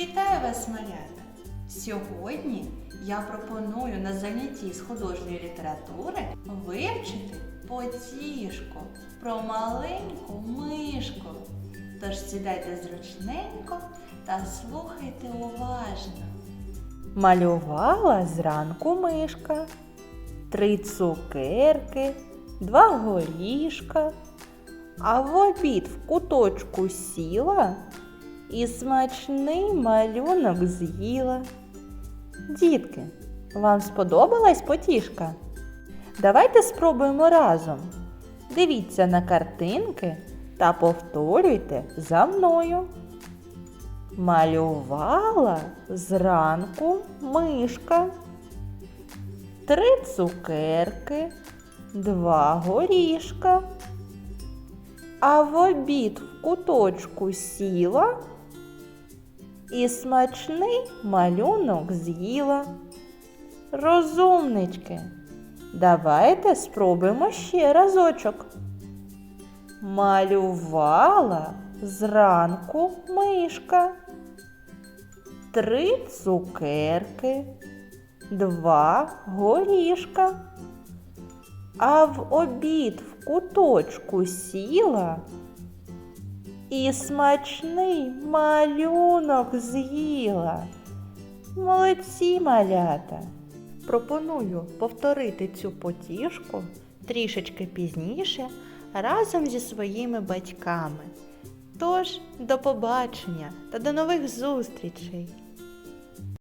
Вітаю вас, малята! Сьогодні я пропоную на занятті з художньої літератури вивчити потішку про маленьку мишку. Тож сідайте зручненько та слухайте уважно. Малювала зранку мишка, три цукерки, два горішка, а в обід в куточку сіла і смачний малюнок з'їла. Дітки, вам сподобалась потішка? Давайте спробуємо разом. Дивіться на картинки та повторюйте за мною. Малювала зранку мишка. Три цукерки, два горішка. А в обід в куточку сіла і смачний малюнок з'їла. Розумнички, давайте спробуємо ще разочок. Малювала зранку мишка. Три цукерки, два горішка. А в обід в куточку сіла і смачний малюнок з'їла. Молодці малята! Пропоную повторити цю потішку трішечки пізніше разом зі своїми батьками. Тож, до побачення та до нових зустрічей!